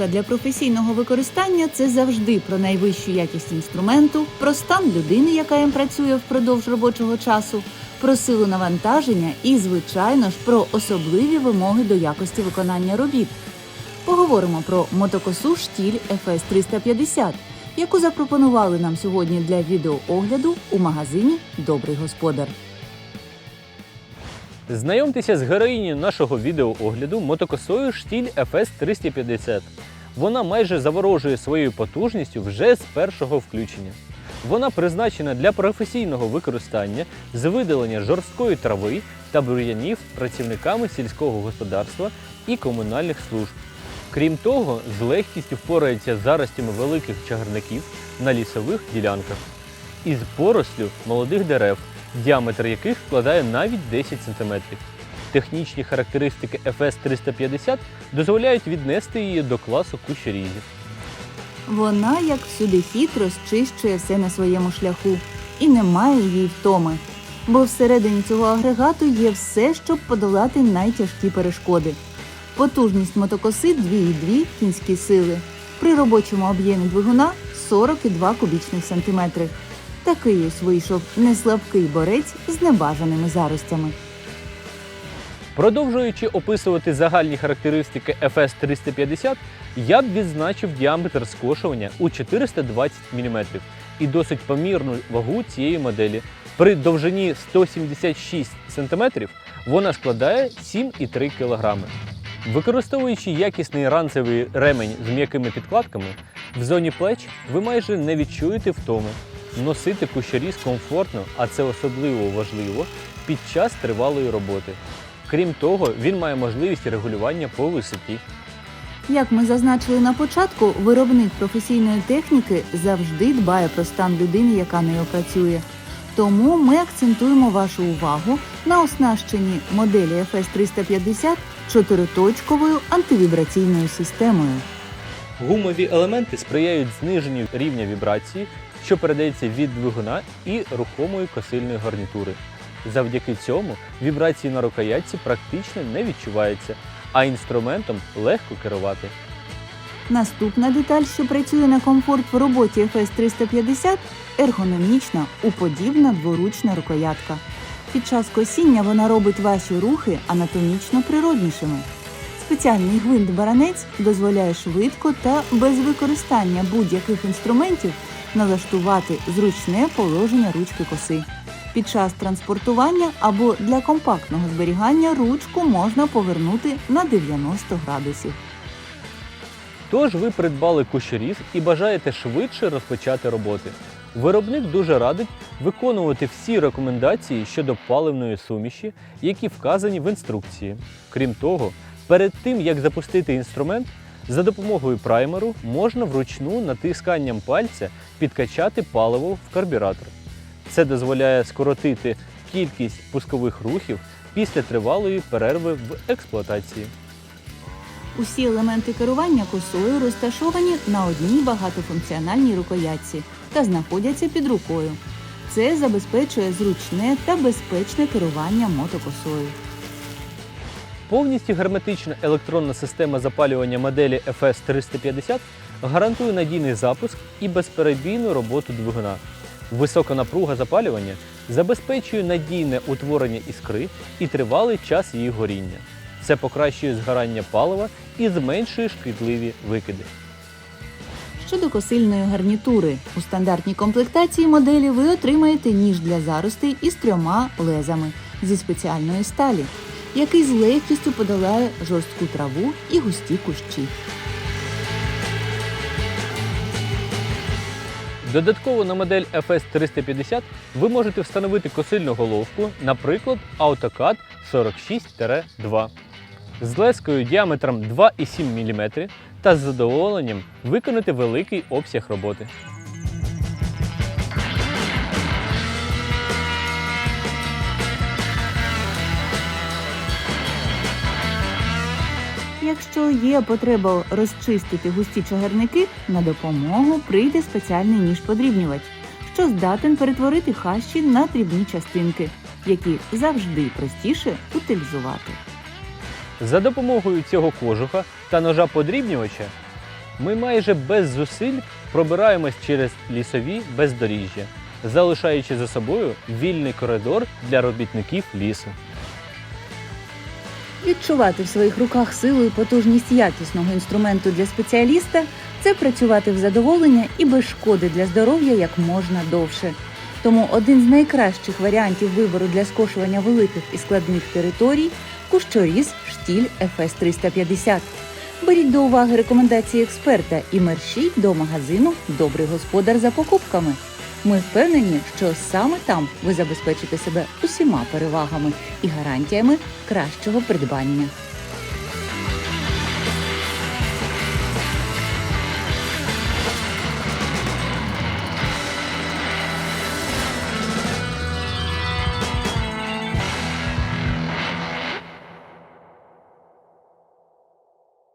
Техніка для професійного використання це завжди про найвищу якість інструменту, про стан людини, яка їм працює впродовж робочого часу, про силу навантаження і, звичайно ж, про особливі вимоги до якості виконання робіт. Поговоримо про мотокосу штіль FS 350, яку запропонували нам сьогодні для відеоогляду у магазині Добрий господар. Знайомтеся з героїнею нашого відеоогляду мотокосою штіль FS 350. Вона майже заворожує своєю потужністю вже з першого включення. Вона призначена для професійного використання з видалення жорсткої трави та бур'янів працівниками сільського господарства і комунальних служб. Крім того, з легкістю впорається заростями великих чагарників на лісових ділянках із порослю молодих дерев, діаметр яких складає навіть 10 см. Технічні характеристики FS 350 дозволяють віднести її до класу кущерізів. Вона, як всюди хитро, зчищує все на своєму шляху і немає їй втоми. Бо всередині цього агрегату є все, щоб подолати найтяжкі перешкоди. Потужність мотокоси 2,2 кінські сили. При робочому об'ємі двигуна 42 кубічних сантиметри. Такий ось вийшов неслабкий борець з небажаними заростями. Продовжуючи описувати загальні характеристики FS 350, я б відзначив діаметр скошування у 420 мм і досить помірну вагу цієї моделі. При довжині 176 см вона складає 7,3 кг. Використовуючи якісний ранцевий ремень з м'якими підкладками, в зоні плеч ви майже не відчуєте втоми. Носити кущаріз комфортно, а це особливо важливо під час тривалої роботи. Крім того, він має можливість регулювання по висоті. Як ми зазначили на початку, виробник професійної техніки завжди дбає про стан людини, яка нею працює. Тому ми акцентуємо вашу увагу на оснащенні моделі FS 350 чотириточковою антивібраційною системою. Гумові елементи сприяють зниженню рівня вібрації, що передається від двигуна і рухомої косильної гарнітури. Завдяки цьому вібрації на рукоятці практично не відчуваються, а інструментом легко керувати. Наступна деталь, що працює на комфорт в роботі FS 350 ергономічна уподібна дворучна рукоятка. Під час косіння вона робить ваші рухи анатомічно природнішими. Спеціальний гвинт-баранець дозволяє швидко та без використання будь-яких інструментів налаштувати зручне положення ручки коси. Під час транспортування або для компактного зберігання ручку можна повернути на 90 градусів. Тож ви придбали кущеріз і бажаєте швидше розпочати роботи. Виробник дуже радить виконувати всі рекомендації щодо паливної суміші, які вказані в інструкції. Крім того, перед тим як запустити інструмент, за допомогою праймеру можна вручну натисканням пальця підкачати паливо в карбюратор. Це дозволяє скоротити кількість пускових рухів після тривалої перерви в експлуатації. Усі елементи керування косою розташовані на одній багатофункціональній рукоятці та знаходяться під рукою. Це забезпечує зручне та безпечне керування мотокосою. Повністю герметична електронна система запалювання моделі FS 350 гарантує надійний запуск і безперебійну роботу двигуна. Висока напруга запалювання забезпечує надійне утворення іскри і тривалий час її горіння. Це покращує згорання палива і зменшує шкідливі викиди. Щодо косильної гарнітури, у стандартній комплектації моделі ви отримаєте ніж для заростей із трьома лезами зі спеціальної сталі, який з легкістю подолає жорстку траву і густі кущі. Додатково на модель FS 350 ви можете встановити косильну головку, наприклад, AutoCAD 46-2 з лескою діаметром 2,7 мм та з задоволенням виконати великий обсяг роботи. Якщо є потреба розчистити густі чагарники, на допомогу прийде спеціальний ніж-подрібнювач, що здатен перетворити хащі на дрібні частинки, які завжди простіше утилізувати. За допомогою цього кожуха та ножа подрібнювача Ми майже без зусиль пробираємось через лісові бездоріжжя, залишаючи за собою вільний коридор для робітників лісу. Відчувати в своїх руках силу і потужність якісного інструменту для спеціаліста це працювати в задоволення і без шкоди для здоров'я як можна довше. Тому один з найкращих варіантів вибору для скошування великих і складних територій кущоріз штіль ФС 350. Беріть до уваги рекомендації експерта і мерщіть до магазину Добрий господар за покупками. Ми впевнені, що саме там ви забезпечите себе усіма перевагами і гарантіями кращого придбання.